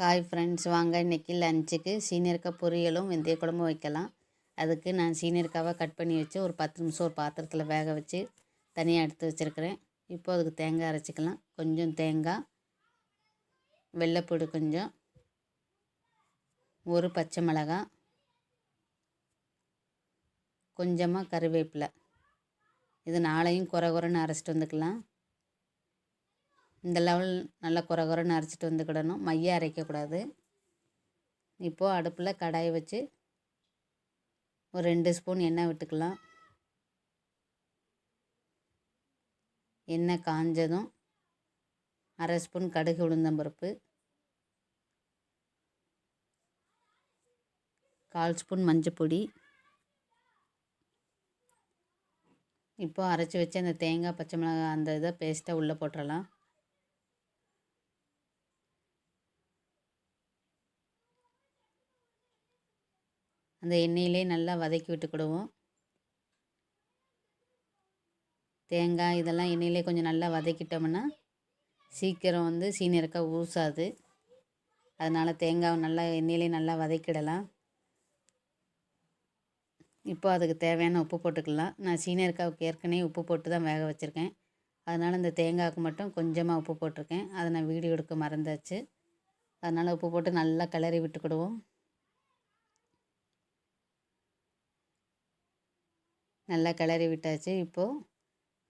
Hi friends வாங்க இன்றைக்கி லஞ்சுக்கு சீனியர்க்காய் பொரியலும் வெந்தய குழம்பும் வைக்கலாம். அதுக்கு நான் சீனியர்க்காவை கட் பண்ணி வச்சு ஒரு பத்து நிமிஷம் ஒரு பாத்திரத்தில் வேக வச்சு தனியாக எடுத்து வச்சுருக்கிறேன். இப்போ அதுக்கு தேங்காய் அரைச்சிக்கலாம். கொஞ்சம் தேங்காய் வெள்ளைப்பூடு கொஞ்சம் ஒரு பச்சை மிளகாய் கொஞ்சமாக கருவேப்பிலை. இது நாளையும் குறை குறைன்னு அரைச்சிட்டு வந்துக்கலாம். இந்த லெவல் நல்லா குறை குறைன்னு அரைச்சிட்டு வந்துக்கிடணும் மைய அரைக்கக்கூடாது இப்போது அடுப்பில் கடாயை வச்சு ஒரு ரெண்டு ஸ்பூன் எண்ணெய் விட்டுக்கலாம். எண்ணெய் காஞ்சதும் அரை ஸ்பூன் கடுகு உளுந்தம்பருப்பு கால் ஸ்பூன் மஞ்சப்பொடி இப்போ அரைச்சி வச்சு அந்த தேங்காய் பச்சை மிளகாய் அந்த இதை பேஸ்ட்டாக உள்ளே போட்டுடலாம் அந்த எண்ணெயிலே நல்லா வதக்கி விட்டுக்கிடுவோம். தேங்காய் இதெல்லாம் எண்ணெயிலே கொஞ்சம் நல்லா வதக்கிட்டோம்னா சீக்கிரம் வந்து சீனியரக்காய் ஊசாது அதனால் தேங்காவை நல்லா எண்ணெயிலே நல்லா வதக்கிடலாம். இப்போ அதுக்கு தேவையான உப்பு போட்டுக்கலாம். நான் சீனியருக்காவுக்கு ஏற்கனவே உப்பு போட்டு தான் வேக வச்சுருக்கேன். அதனால் இந்த தேங்காய்க்கு மட்டும் கொஞ்சமாக உப்பு போட்டிருக்கேன். அதை நான் வீடியோ எடுக்க மறந்தாச்சு. அதனால் உப்பு போட்டு நல்லா கிளறி விட்டுக்கிடுவோம். நல்லா கிளறி விட்டாச்சு. இப்போது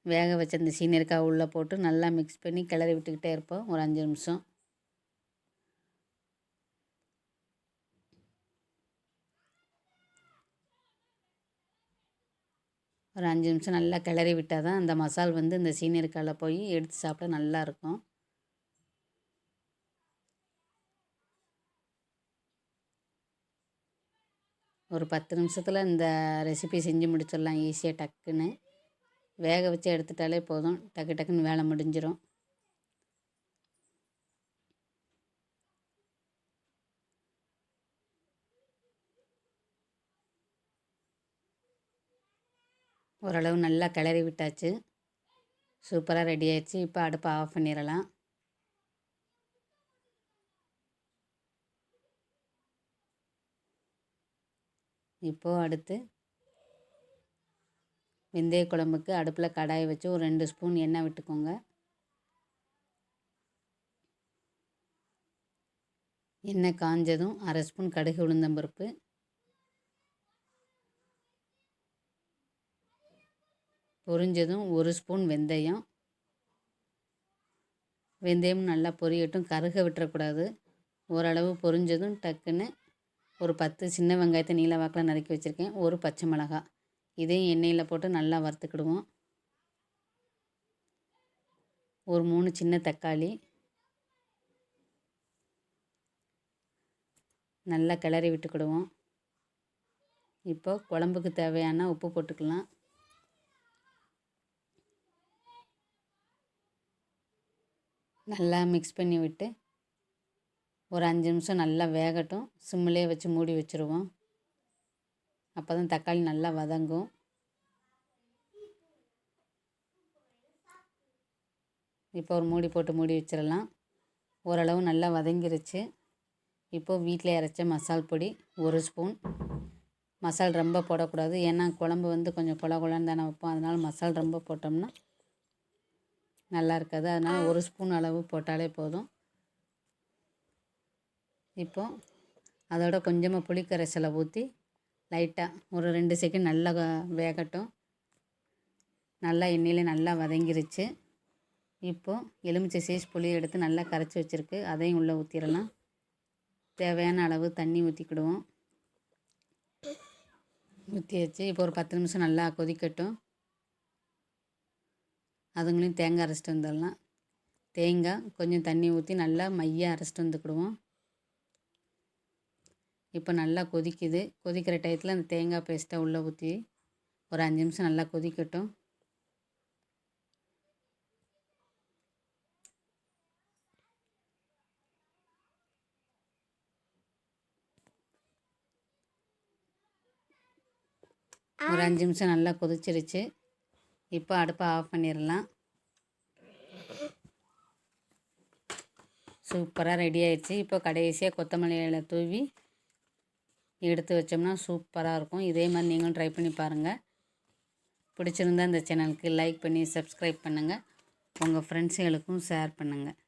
வேக வச்ச அந்த சீனியர்க்காய் உள்ளே போட்டு நல்லா மிக்ஸ் பண்ணி கிளறி விட்டுக்கிட்டே இருப்போம். ஒரு அஞ்சு நிமிஷம். ஒரு அஞ்சு நிமிஷம் நல்லா கிளறி விட்டால் தான் அந்த மசால் வந்து இந்த சீனியர்க்காயில் போய் எடுத்து சாப்பிட நல்லாயிருக்கும் ஒரு பத்து நிமிஷத்தில் இந்த ரெசிபி செஞ்சு முடிச்சிடலாம் ஈஸியாக டக்குன்னு. வேக வச்சு எடுத்துட்டாலே போதும். டக்கு டக்குன்னு வேலை முடிஞ்சிடும் ஓரளவு நல்லா கிளறி விட்டாச்சு. சூப்பராக ரெடி ஆயிடுச்சு. இப்போ அடுப்பை ஆஃப் பண்ணிடலாம். இப்போது அடுத்து வெந்தய குழம்புக்கு அடுப்பில் கடாயை வச்சு ஒரு ரெண்டு ஸ்பூன் எண்ணெய் விட்டுக்கோங்க. எண்ணெய் காஞ்சதும் அரை ஸ்பூன் கடுகு உளுந்தம்பருப்பு. பொரிஞ்சதும் ஒரு ஸ்பூன் வெந்தயம். வெந்தயம் நல்லா பொரியட்டும். கருக விட்டுறக்கூடாது. ஓரளவு பொரிஞ்சதும் டக்குன்னு ஒரு பத்து சின்ன வெங்காயத்தை நீல வாக்கில் நறுக்கி வச்சுருக்கேன். ஒரு பச்சை மிளகா. இதையும் எண்ணெயில் போட்டு நல்லா வறுத்துக்கிடுவோம். ஒரு மூணு சின்ன தக்காளி. நல்லா கிளறி விட்டுக்கிடுவோம். இப்போ குழம்புக்கு தேவையான உப்பு போட்டுக்கலாம். நல்லா மிக்ஸ் பண்ணி விட்டு ஒரு அஞ்சு நிமிஷம் நல்லா வேகட்டும். சிம்மிலே வச்சு மூடி வச்சுருவோம். அப்போ தான் தக்காளி நல்லா வதங்கும். இப்போ ஒரு மூடி போட்டு மூடி வச்சிடலாம். ஓரளவு நல்லா வதங்கிருச்சு. இப்போது வீட்டில் அரைச்ச மசால் பொடி ஒரு ஸ்பூன். மசால் ரொம்ப போடக்கூடாது. ஏன்னா குழம்பு வந்து கொஞ்சம் குழ குழன்னு தானே வைப்போம். அதனால் மசால் ரொம்ப போட்டோம்னா நல்லா இருக்காது. அதனால் ஒரு ஸ்பூன் அளவு போட்டாலே போதும். இப்போது அதோட கொஞ்சமாக புளிக்கரைசலை ஊற்றி லைட்டாக ஒரு ரெண்டு செகண்ட் நல்லா வேகட்டும். நல்லா எண்ணெயில் நல்லா வதங்கிருச்சு. இப்போது எலுமிச்சை சைஸ் புளி எடுத்து நல்லா கரைச்சி வச்சுருக்கு. அதையும் உள்ளே ஊற்றிடலாம் தேவையான அளவு தண்ணி ஊற்றிக்கிடுவோம் ஊற்றி வச்சு இப்போ ஒரு பத்து நிமிஷம் நல்லா கொதிக்கட்டும். அதுங்களையும் தேங்காய் அரைச்சிட்டு வந்துடலாம். தேங்காய் கொஞ்சம் தண்ணி ஊற்றி நல்லா மையாக அரைச்சிட்டு வந்துக்கிடுவோம். இப்போ நல்லா கொதிக்குது. கொதிக்கிற டயத்தில் அந்த தேங்காய் பேஸ்ட்டை உள்ளே ஊற்றி ஒரு அஞ்சு நிமிஷம் நல்லா கொதிக்கட்டும். ஒரு அஞ்சு நிமிஷம் நல்லா கொதிச்சிருச்சு. இப்போ அடுப்பை ஆஃப் பண்ணிடலாம். சூப்பராக ரெடி ஆயிடுச்சு. இப்போ கடைசியாக கொத்தமல்லி இலை தூவி எடுத்து வச்சோம்னா சூப்பராக இருக்கும். இதே மாதிரி நீங்களும் ட்ரை பண்ணி பாருங்கள் பிடிச்சிருந்தா இந்த சேனலுக்கு லைக் பண்ணி சப்ஸ்கிரைப் பண்ணுங்கள் உங்கள் ஃப்ரெண்ட்ஸுகளுக்கும் ஷேர் பண்ணுங்கள்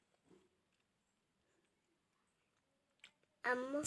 அம்மா.